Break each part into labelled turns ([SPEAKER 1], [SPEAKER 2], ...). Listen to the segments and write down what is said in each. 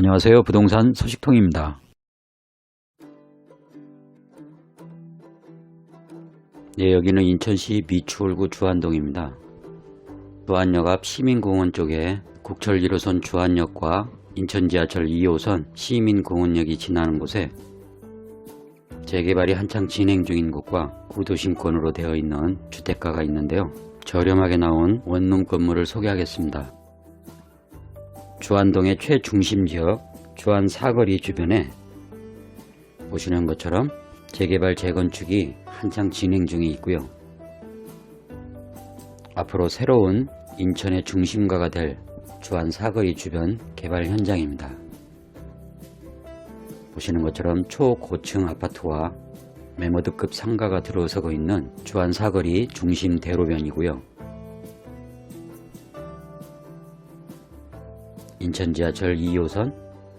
[SPEAKER 1] 안녕하세요. 부동산 소식통입니다. 네, 여기는 인천시 미추홀구 주안동입니다. 주안역 앞 시민공원 쪽에 국철 1호선 주안역과 인천 지하철 2호선 시민공원역이 지나는 곳에 재개발이 한창 진행 중인 곳과 구도심권으로 되어 있는 주택가가 있는데요. 저렴하게 나온 원룸 건물을 소개하겠습니다. 주안동의 최중심 지역 주안 사거리 주변에 보시는 것처럼 재개발 재건축이 한창 진행 중에 있고요. 앞으로 새로운 인천의 중심가가 될 주안 사거리 주변 개발 현장입니다. 보시는 것처럼 초고층 아파트와 메모드급 상가가 들어서고 있는 주안 사거리 중심 대로변이고요. 인천 지하철 2호선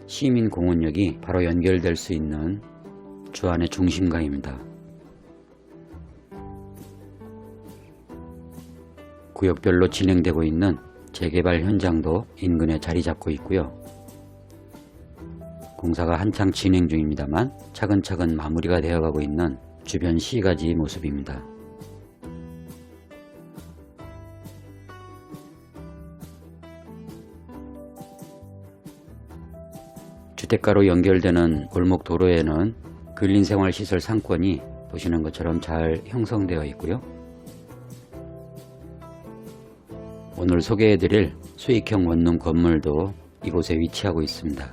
[SPEAKER 1] 시민공원역이 바로 연결될 수 있는 주안의 중심가입니다. 구역별로 진행되고 있는 재개발 현장도 인근에 자리 잡고 있고요. 공사가 한창 진행 중입니다만 차근차근 마무리가 되어가고 있는 주변 시가지 모습입니다. 주택가로 연결되는 골목 도로에는 근린생활시설 상권이 보시는 것처럼 잘 형성되어 있고요. 오늘 소개해드릴 수익형 원룸 건물도 이곳에 위치하고 있습니다.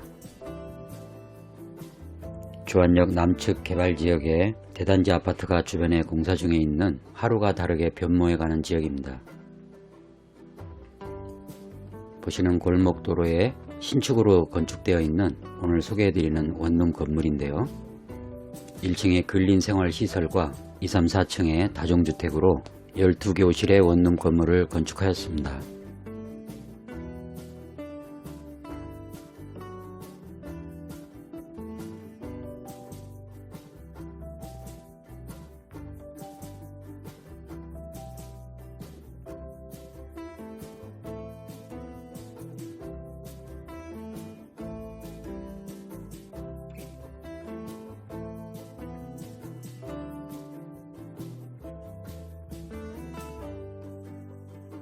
[SPEAKER 1] 주안역 남측 개발지역에 대단지 아파트가 주변에 공사 중에 있는 하루가 다르게 변모해가는 지역입니다. 보시는 골목도로에 신축으로 건축되어 있는 오늘 소개해드리는 원룸 건물인데요. 1층에 근린생활시설과 2, 3, 4층의 다중주택으로 12개 호실의 원룸 건물을 건축하였습니다.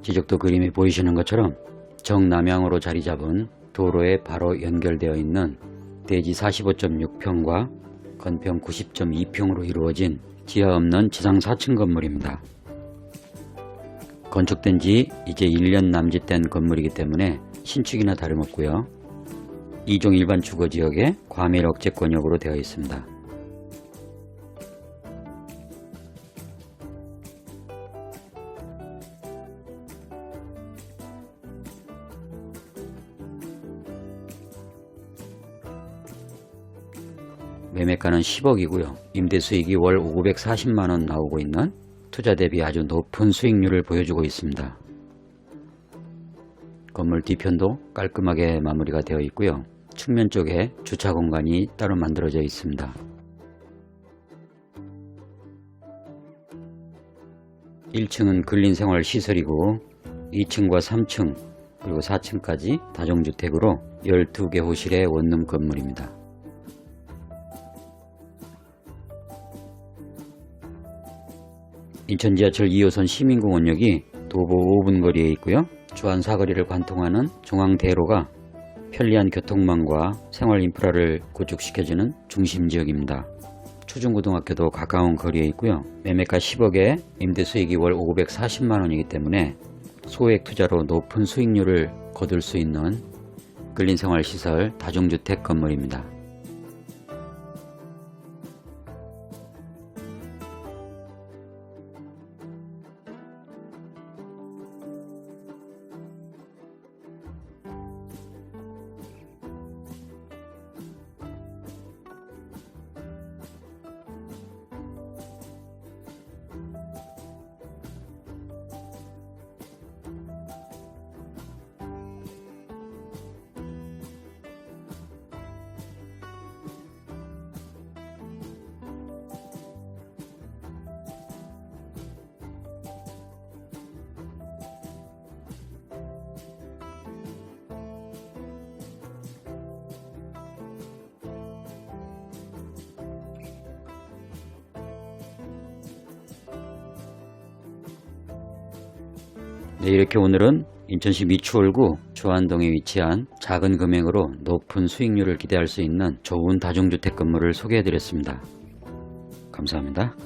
[SPEAKER 1] 지적도 그림에 보이시는 것처럼 정남향으로 자리 잡은 도로에 바로 연결되어 있는 대지 45.6평과 건평 90.2평으로 이루어진 지하 없는 지상 4층 건물입니다. 건축된 지 이제 1년 남짓된 건물이기 때문에 신축이나 다름없고요. 2종 일반 주거지역에 과밀 억제 권역으로 되어 있습니다. 매매가는 10억이고요. 임대 수익이 월 540만원 나오고 있는 투자 대비 아주 높은 수익률을 보여주고 있습니다. 건물 뒤편도 깔끔하게 마무리가 되어 있고요. 측면 쪽에 주차 공간이 따로 만들어져 있습니다. 1층은 근린생활시설이고 2층과 3층 그리고 4층까지 다중주택으로 12개 호실의 원룸 건물입니다. 인천 지하철 2호선 시민공원역이 도보 5분 거리에 있고요. 주안 사거리를 관통하는 중앙대로가 편리한 교통망과 생활 인프라를 구축시켜주는 중심 지역입니다. 초중고등학교도 가까운 거리에 있고요. 매매가 10억에 임대 수익이 월 540만원이기 때문에 소액 투자로 높은 수익률을 거둘 수 있는 근린생활시설 다중주택 건물입니다. 네, 이렇게 오늘은 인천시 미추홀구 주안동에 위치한 작은 금액으로 높은 수익률을 기대할 수 있는 좋은 다중주택 건물을 소개해 드렸습니다. 감사합니다.